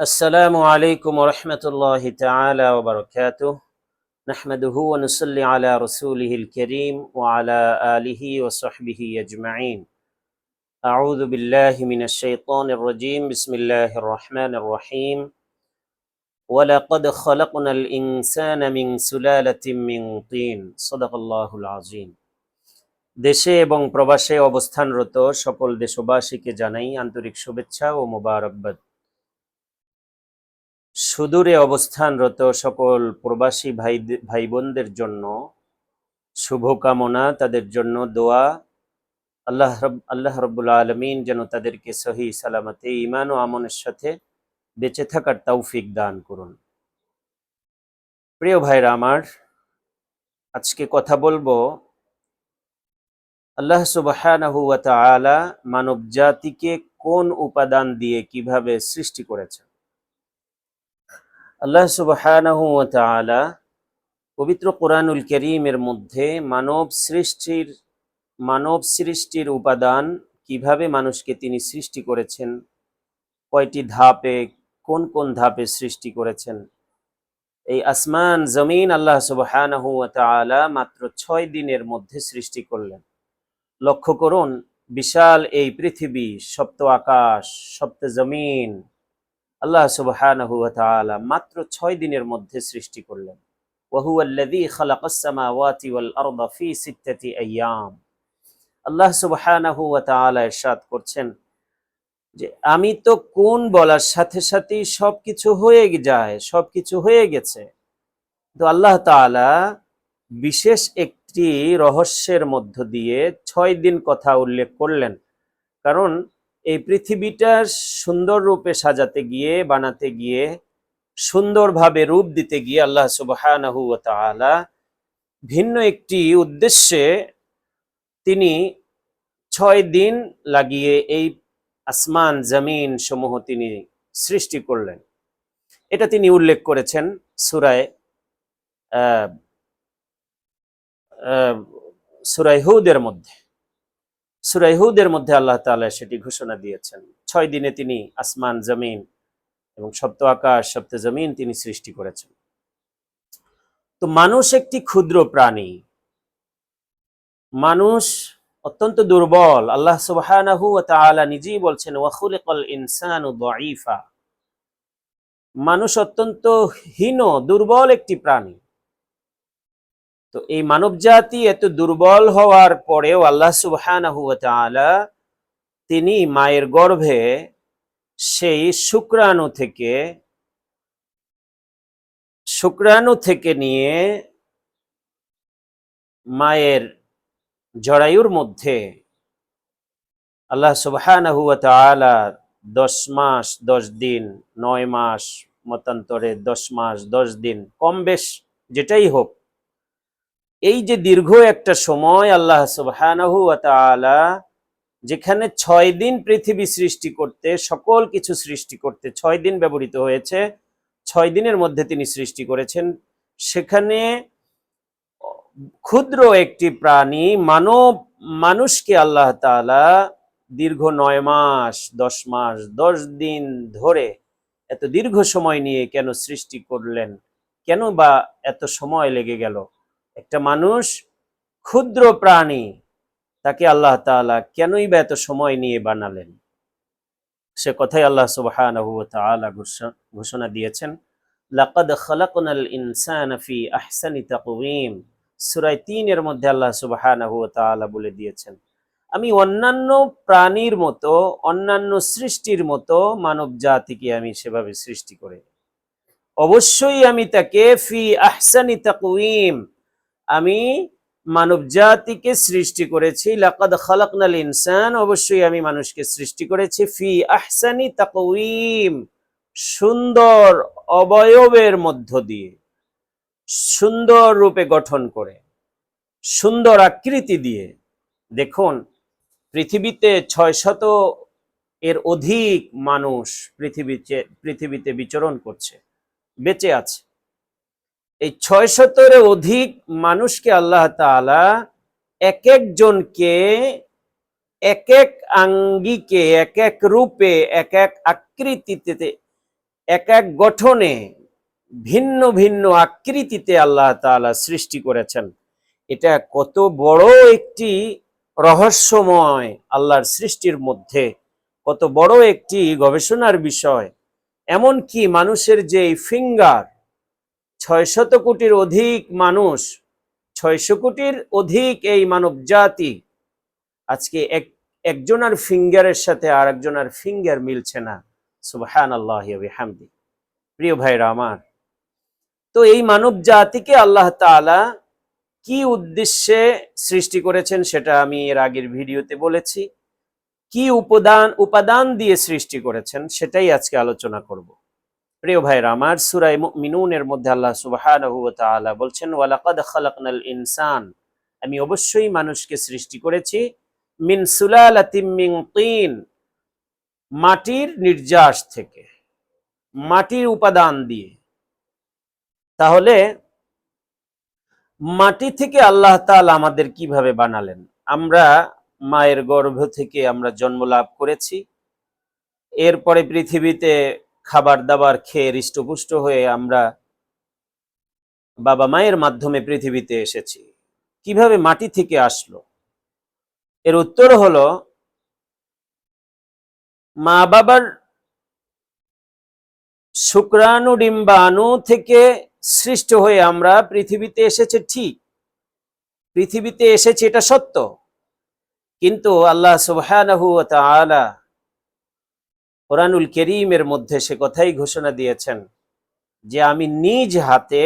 السلام عليكم ورحمة الله تعالى وبركاته نحمده ونصلي على رسوله الكريم وعلى آله وصحبه أجمعين أعوذ بالله من الشيطان الرجيم بسم الله الرحمن الرحيم ولقد خلقنا الإنسان من سلالة من طين صدق الله العظيم দেশে এবং প্রবাসে অবস্থানরত সকল দেশবাসীকে জানাই আন্তরিক শুভেচ্ছা ও মোবারকবাদ সুদূরে অবস্থানরত সকল প্রবাসী ভাই ভাই বোনদের জন্য শুভকামনা, তাদের জন্য দোয়া। আল্লাহ রব আল্লাহ রব্বুল আলমিন যেন তাদেরকে সহি সালামতে ইমান ও আমনের সাথে বেঁচে থাকার তৌফিক দান করুন। প্রিয় ভাইরা আমার, আজকে কথা বলব আল্লাহ সুবহানাহু ওয়া তাআলা মানব জাতিকে কোন উপাদান দিয়ে কীভাবে সৃষ্টি করেছেন। আল্লাহ তাআলা পবিত্র কোরআনুল করিমের মধ্যে মানব সৃষ্টির মানব সৃষ্টির উপাদান কীভাবে মানুষকে তিনি সৃষ্টি করেছেন, কয়টি ধাপে, কোন কোন ধাপে সৃষ্টি করেছেন? এই আসমান, জমিন আল্লাহ ওয়া মাত্র ছয় দিনের মধ্যে সৃষ্টি করলেন। লক্ষ্য করুন, বিশাল এই পৃথিবী, সপ্ত আকাশ, সপ্ত জমিন আল্লাহ সুবহান মাত্র ছয় দিনের মধ্যে সৃষ্টি করলেন। আল্লাহ সুবহানাহু ওয়া তাআলা ইরশাদ করছেন যে, আমি তো কোন বলার সাথে সাথেই সবকিছু হয়ে যায়, সবকিছু হয়ে গেছে। তো আল্লাহ তাআলা বিশেষ একটি রহস্যের মধ্য দিয়ে ছয় দিন কথা উল্লেখ করলেন। কারণ এই পৃথিবীটা সুন্দর রূপে সাজাতে গিয়ে বানাতে গিয়ে সুন্দরভাবে রূপ দিতে গিয়ে আল্লাহ তাআলা ভিন্ন একটি উদ্দেশ্যে তিনি ছয় দিন লাগিয়ে এই আসমান জমিন সমূহ তিনি সৃষ্টি করলেন। এটা তিনি উল্লেখ করেছেন সুরায় আহ, আহ, সুরায় হুদের মধ্যে। সুরায় হুদের মধ্যে আল্লাহ তাআলা সেটি ঘোষণা দিয়েছেন। ছয় দিনে তিনি আসমান, জমিন এবং সপ্ত আকাশ, সপ্ত জমিন তিনি সৃষ্টি করেছেন। তো মানুষ একটি ক্ষুদ্র প্রাণী। মানুষ অত্যন্ত দুর্বল। আল্লাহ সুবহানাহু ওয়া তাআলা নিজেই বলছেন, ওয়া খুলিকাল ইনসানু দাঈফা। মানুষ অত্যন্ত হীন, দুর্বল একটি প্রাণী। তো এই মানব জাতি এত দুর্বল হওয়ার পরেও আল্লাহ সুবহানাহু তিনি মায়ের গর্ভে সেই শুক্রাণু থেকে শুক্রাণু থেকে নিয়ে মায়ের জরায়ুর মধ্যে আল্লাহ সুবহানাহু দশ মাস, দশ দিন, নয় মাস, মতান্তরে দশ মাস, দশ দিন, কম বেশ যেটাই হোক এই যে দীর্ঘ একটা সময় আল্লাহ সুবহানাহু তাআলা যেখানে ছয় দিন পৃথিবী সৃষ্টি করতে, সকল কিছু সৃষ্টি করতে ছয় দিন ব্যবহৃত হয়েছে, ছয় দিনের মধ্যে তিনি সৃষ্টি করেছেন। সেখানে ক্ষুদ্র একটি প্রাণী মানব, মানুষকে আল্লাহ তাআলা দীর্ঘ নয় মাস, দশ মাস, দশ দিন ধরে এত দীর্ঘ সময় নিয়ে কেন সৃষ্টি করলেন? কেন বা এত সময় লেগে গেল? একটা মানুষ ক্ষুদ্র প্রাণী, তাকে আল্লাহ তাআলা কেনই বা এত সময় নিয়ে বানালেন? সে কথাই আল্লাহ ঘোষণা- ঘোষণা দিয়েছেন। লাকাদ খালাকনাল ইনসানা ফি আহসানি তাকওয়িম। সূরা 3 এর মধ্যে আল্লাহ সুবহানাহু ওয়া তাআলা বলে দিয়েছেন, আমি অন্যান্য প্রাণীর মতো, অন্যান্য সৃষ্টির মতো মানব জাতিকে আমি সেভাবে সৃষ্টি করে অবশ্যই আমি তাকে ফি আহসানি তাকওয়িম আমি মানব জাতিকে সৃষ্টি করেছি, লাকাদ খালাকনাল ইনসান, অবশ্যই আমি মানুষকে সৃষ্টি করেছি, ফি আহসানি তাকওয়িম, সুন্দর অবয়বের মধ্য দিয়ে, সুন্দর রূপে গঠন করে, সুন্দর আকৃতি দিয়ে। দেখুন, পৃথিবীতে ছয় শত এর অধিক মানুষ পৃথিবীতে পৃথিবীতে বিচরণ করছে, বেঁচে আছে। এই ছয় শতর অধিক মানুষকে আল্লাহ তাআলা এক একজনকে এক এক আঙ্গিকে এক এক রূপে এক এক আকৃতিতে এক এক গঠনে ভিন্ন ভিন্ন আকৃতিতে আল্লাহ তাআলা সৃষ্টি করেছেন। এটা কত বড় একটি রহস্যময় আল্লাহর সৃষ্টির মধ্যে, কত বড় একটি গবেষণার বিষয়। এমনকি মানুষের যে ফিঙ্গার ছয়শত কোটির অধিক মানুষ, ছয়শো কোটির অধিক এই মানব জাতি আজকে এক একজনের ফিঙ্গারের সাথে আর একজনের ফিঙ্গার মিলছে না। সুবহান আল্লাহ প্রিয় ভাইরা আমার, তো এই মানব জাতিকে আল্লাহ তাআলা কি উদ্দেশ্যে সৃষ্টি করেছেন সেটা আমি এর আগের ভিডিওতে বলেছি। কি উপাদান উপাদান দিয়ে সৃষ্টি করেছেন সেটাই আজকে আলোচনা করব। প্রিয় ভাইরা আমার সূরা মিনুনের মধ্যে আল্লাহ তাআলা বলছেন, ওয়ালাকাদ খালাকনাল ইনসান আমি অবশ্যই মানুষকে সৃষ্টি করেছি মিন সুলালাতিম মিন মাটির নির্যাস থেকে, মাটির উপাদান দিয়ে। তাহলে মাটি থেকে আল্লাহ তাআলা আমাদের কীভাবে বানালেন? আমরা মায়ের গর্ভ থেকে আমরা জন্ম লাভ করেছি। এরপরে পৃথিবীতে খাবার দাবার খেয়ে হৃষ্টপুষ্ট হয়ে আমরা বাবা মায়ের মাধ্যমে পৃথিবীতে এসেছি। কীভাবে মাটি থেকে আসলো? এর উত্তর হলো মা বাবার শুক্রাণু ডিম্বাণু থেকে সৃষ্ট হয়ে আমরা পৃথিবীতে এসেছে ঠিক। পৃথিবীতে এসেছে এটা সত্য। কিন্তু আল্লাহ সুবহানাহু ওয়া তাআলা কোরআনুল করিমের মধ্যে সে কথাই ঘোষণা দিয়েছেন যে আমি নিজ হাতে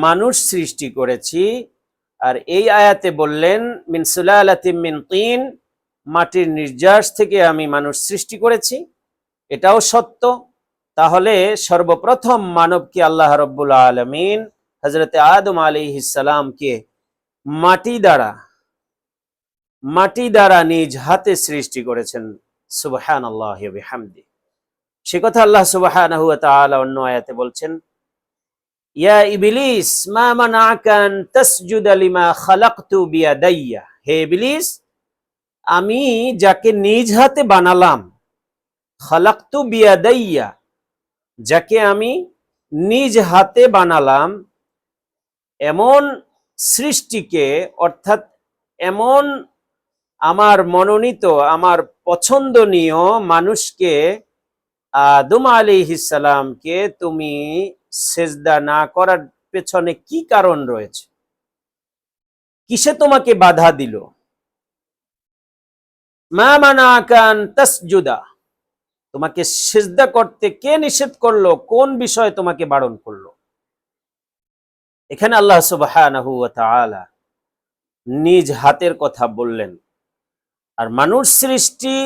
মানুষ সৃষ্টি করেছি। আর এই আয়াতে বললেন, মিন মিন মাটির নির্যাস থেকে আমি মানুষ সৃষ্টি করেছি। এটাও সত্য। তাহলে সর্বপ্রথম মানবকে আল্লাহ রব্বুল আলমিন হজরত আদম আলিহিসালামকে মাটি দ্বারা মাটি দ্বারা নিজ হাতে সৃষ্টি করেছেন। আল্লাহ সে কথা আল্লাহ অন্য আয়াতে বলছেন আমি যাকে নিজ হাতে বানালাম, খালাকতু বিয়াদাইয়া, যাকে আমি নিজ হাতে বানালাম, এমন সৃষ্টিকে, অর্থাৎ এমন আমার মনোনীত, আমার পছন্দনীয় মানুষকে, আদম আলী ইসালামকে তুমি সেজদা না করার পেছনে কি কারণ রয়েছে? কিসে তোমাকে বাধা দিল? মা মানা কান তসজুদা। তোমাকে সেজদা করতে কে নিষেধ করল? কোন বিষয়ে তোমাকে বারণ করল? এখানে আল্লাহ তাআলা নিজ হাতের কথা বললেন। আর মানুষ সৃষ্টি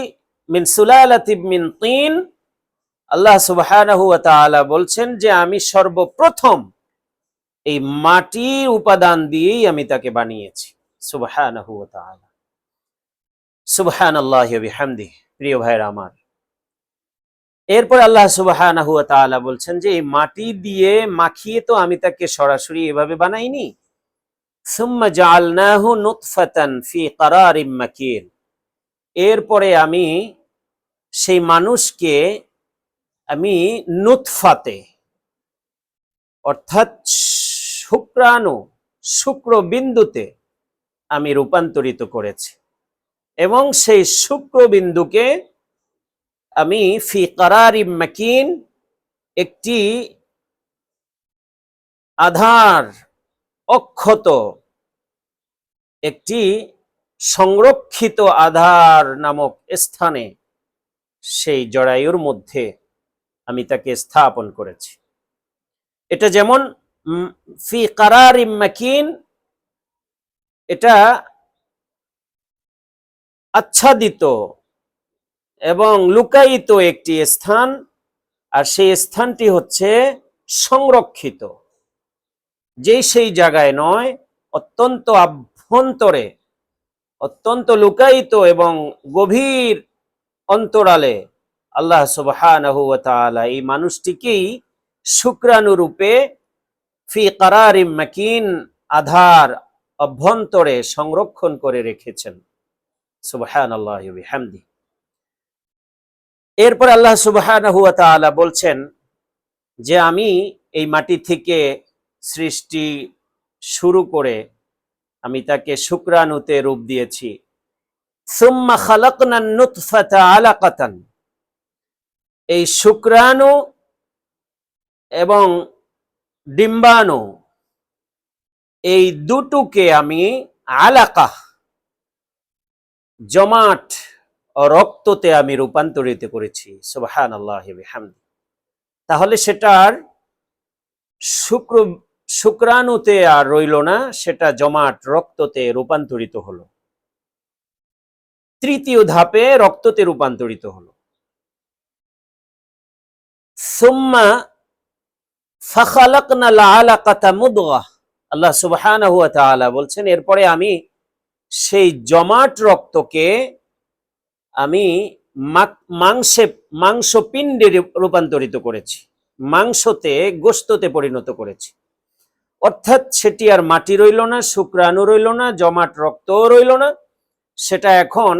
মিন সুলালাতিব মিন তিন, আল্লাহ সুবহানাহু বলছেন যে আমি সর্বপ্রথম এই মাটির উপাদান দিয়েই আমি তাকে বানিয়েছি। সুবহানাহু ওয়া ওয়া বিহামদিহি প্রিয় ভাইরা আমার। এরপর আল্লাহ সুবহানাহু বলছেন যে এই মাটি দিয়ে মাখিয়ে তো আমি তাকে সরাসরি এভাবে বানাইনি। সুম্মা জাআলনাহু নুতফাতান ফি কারারিম মাকিন। এরপরে আমি সেই মানুষকে আমি নুৎফাতে অর্থাৎ শুক্রাণু শুক্র বিন্দুতে আমি রূপান্তরিত করেছি। এবং সেই শুক্র বিন্দুকে আমি ফি কারারি মাকিন, একটি আধার অক্ষত, একটি সংরক্ষিত আধার নামক স্থানে সেই জরায়ুর মধ্যে আমি তাকে স্থাপন করেছি। এটা যেমন ফি কারার মাকিন, এটা আচ্ছাদিত এবং লুকায়িত একটি স্থান, আর সেই স্থানটি হচ্ছে সংরক্ষিত। যেই সেই জায়গায় নয়, অত্যন্ত আভ্যন্তরে অত্যন্ত লুকায়িত এবং গভীর অন্তরালে আল্লাহ তাআলা এই মানুষটিকেই শুক্রাণু রূপে ফি কারারিম আধার অভ্যন্তরে সংরক্ষণ করে রেখেছেন। বিহামদি। এরপর আল্লাহ তাআলা বলছেন যে আমি এই মাটি থেকে সৃষ্টি শুরু করে আমি তাকে শুক্রাণুতে রূপ দিয়েছি। এই শুক্রাণু এবং ডিম্বাণু, এই দুটোকে আমি আলাকা, জমাট রক্ততে আমি রূপান্তরিত করেছি। সুবহান তাহলে সেটার শুক্র শুক্রাণুতে আর রইল না, সেটা জমাট রক্ততে রূপান্তরিত হলো। তৃতীয় ধাপে রক্ততে রূপান্তরিত হলো। সুম্মা মুদগাহ আল্লাহ সুবহানাহু ওয়া তাআলা বলছেন, এরপরে আমি সেই জমাট রক্তকে আমি মাংসে, মাংসপিণ্ডে রূপ- রূপান্তরিত করেছি। মাংসতে গোস্ততে পরিণত করেছি। অর্থাৎ সেটি আর মাটি রইল না, শুক্রাণু রইল না, জমাট রক্ত রইল না, সেটা এখন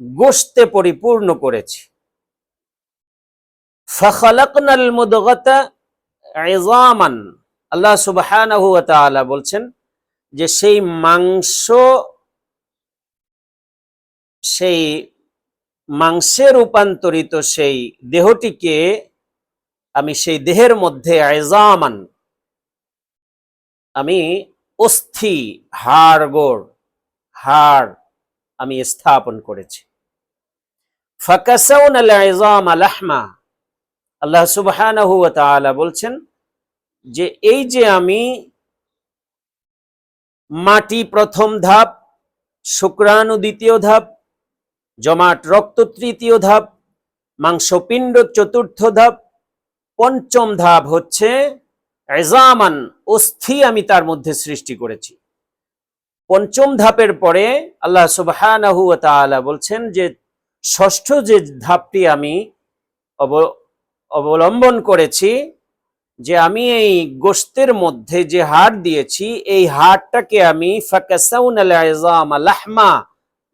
গোস্তে পরিপূর্ণ করেছে। আল্লাহ সুবহানাহু বলছেন যে সেই মাংস, সেই মাংসে রূপান্তরিত সেই দেহটিকে আমি সেই দেহের মধ্যে আয়জামান আমি অস্থি হাড় গোড় হাড় আমি স্থাপন করেছি। ফাকাসাউন আল আয়জাম লাহমা। আল্লাহ সুবহানাহু ওয়া বলছেন যে, এই যে আমি মাটি প্রথম ধাপ, শুক্রাণু দ্বিতীয় ধাপ, জমাট রক্ত তৃতীয় ধাপ, মাংসপিণ্ড চতুর্থ ধাপ, পঞ্চম ধাপ হচ্ছে এজামান অস্থি আমি তার মধ্যে সৃষ্টি করেছি। পঞ্চম ধাপের পরে আল্লাহ সুবহানাহু বলছেন যে ষষ্ঠ যে ধাপটি আমি অব- অবলম্বন করেছি যে আমি এই গোস্তের মধ্যে যে হাড় দিয়েছি, এই হাড়টাকে আমি লাহমা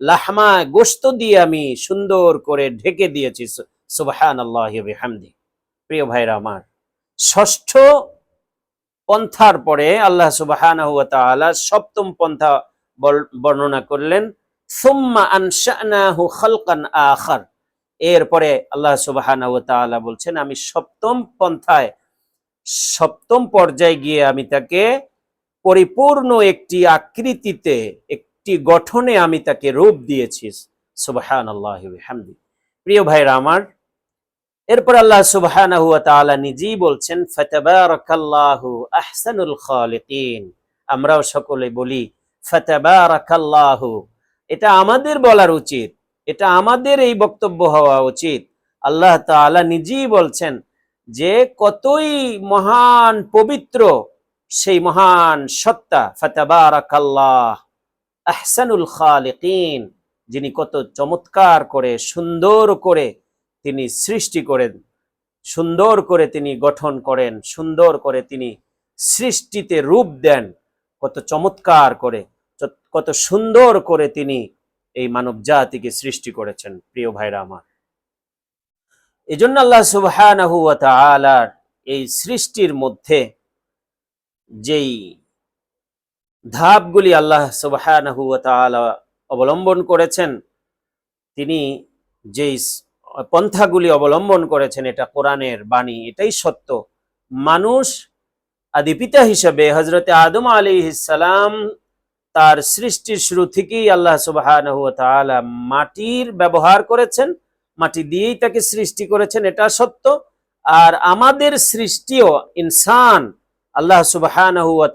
লাহমা গোস্ত দিয়ে আমি সুন্দর করে ঢেকে দিয়েছি সুবহান আল্লাহ প্রিয় ভাইরা আমার, ষষ্ঠ পন্থার পরে আল্লাহ তাআলা সপ্তম পন্থা বর্ণনা করলেন আখার। এরপরে আল্লাহ তাআলা বলছেন, আমি সপ্তম পন্থায়, সপ্তম পর্যায়ে গিয়ে আমি তাকে পরিপূর্ণ একটি আকৃতিতে, একটি গঠনে আমি তাকে রূপ দিয়েছি। আল্লাহ প্রিয় ভাইরা আমার এরপর আল্লাহ সুবহানাহু ওয়া তাআলা নিজেই বলছেন, ফাতাবারাকাল্লাহু আহসানুল খালিকিন। আমরাও সকলে বলি, ফাতাবারাকাল্লাহু। এটা আমাদের বলার উচিত, এটা আমাদের এই বক্তব্য হওয়া উচিত। আল্লাহ তাআলা নিজেই বলছেন যে, কতই মহান পবিত্র সেই মহান সত্তা, ফাতাবারাকাল্লাহ আহসানুল খালিকিন। যিনি কত চমৎকার করে, সুন্দর করে তিনি সৃষ্টি করেন সুন্দর করে তিনি গঠন করেন, সুন্দর করে তিনি সৃষ্টিতে রূপ দেন, কত চমৎকার করে কত সুন্দর করে তিনি এই মানব জাতিকে সৃষ্টি করেছেন, প্রিয় ভাইরা আমার। এই জন্য আল্লাহ সুবহানাহু এই সৃষ্টির মধ্যে যেই ধাপগুলি আল্লাহ তাআলা অবলম্বন করেছেন, তিনি যেই পন্থাগুলি অবলম্বন করেছেন, এটা কোরআনের বাণী, এটাই সত্য। মানুষ আদিপিতা হিসেবে হজরতে আদম আলী সালাম তার সৃষ্টির শুরু থেকেই আল্লাহ তাআলা মাটির ব্যবহার করেছেন, মাটি দিয়েই তাকে সৃষ্টি করেছেন, এটা সত্য। আর আমাদের সৃষ্টিও ইনসান, আল্লাহ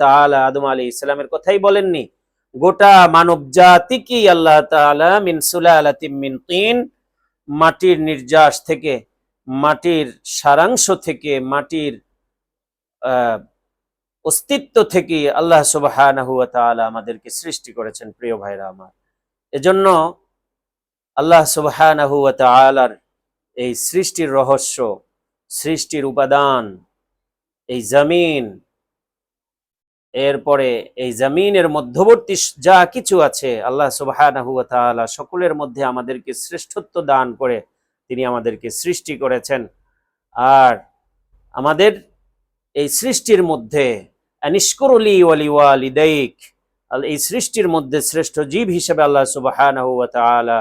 তাআলা আদম আলী ইসলামের কথাই বলেননি। গোটা মানব জাতিকেই আল্লাহ তাআলা মিন সুলালাতিম মিন তিন মাটির নির্যাস থেকে, মাটির সারাংশ থেকে, মাটির অস্তিত্ব থেকে আল্লাহ ওয়া আমাদেরকে সৃষ্টি করেছেন, প্রিয় ভাইরা আমার। এজন্য আল্লাহ ওয়া এই সৃষ্টির রহস্য, সৃষ্টির উপাদান, এই জমিন এরপরে এই জমিনের মধ্যবর্তী যা কিছু আছে, আল্লাহ ওয়া সকলের মধ্যে আমাদেরকে শ্রেষ্ঠত্ব দান করে তিনি আমাদেরকে সৃষ্টি করেছেন। আর আমাদের এই সৃষ্টির মধ্যে আনিশকুরলি ওয়ালি ওয়ালিদাইক এই সৃষ্টির মধ্যে শ্রেষ্ঠ জীব হিসেবে আল্লাহ তাআলা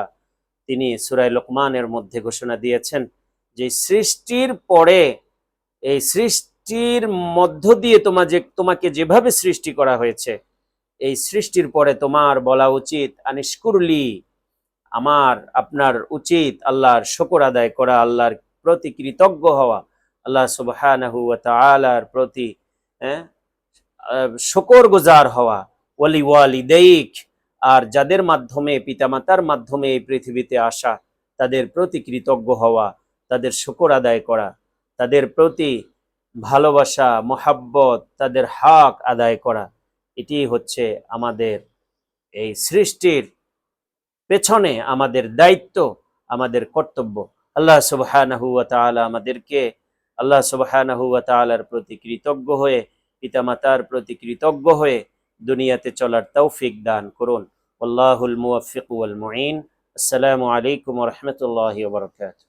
তিনি সূরা লোকমানের মধ্যে ঘোষণা দিয়েছেন যে সৃষ্টির পরে এই সৃষ্টির মধ্য দিয়ে তোমার যে তোমাকে যেভাবে সৃষ্টি করা হয়েছে, এই সৃষ্টির পরে তোমার বলা উচিত, আনিশকুরলি, আমার, আপনার উচিত আল্লাহর শকর আদায় করা, আল্লাহর প্রতি কৃতজ্ঞ হওয়া, আল্লাহ তাআলার প্রতি হ্যাঁ শকর গুজার হওয়া, ওয়ালি ওয়ালিদাইক, আর যাদের মাধ্যমে, পিতামাতার মাধ্যমে এই পৃথিবীতে আসা, তাদের প্রতি কৃতজ্ঞ হওয়া, তাদের শকর আদায় করা, তাদের প্রতি ভালোবাসা, মহাব্বত তাদের হক আদায় করা, এটি হচ্ছে আমাদের এই সৃষ্টির পেছনে আমাদের দায়িত্ব, আমাদের কর্তব্য। আল্লাহ সুবহানাহু ওয়া তাআলা আমাদেরকে, আল্লাহ সুবহানাহু ওয়া তাআলার প্রতি কৃতজ্ঞ হয়ে, পিতামাতার প্রতি কৃতজ্ঞ হয়ে দুনিয়াতে চলার তৌফিক দান করুন। আল্লাহুল মুওয়াফিক ওয়াল আসসালামু আলাইকুম রাহমাতুল্লাহি বারাকাতুহু।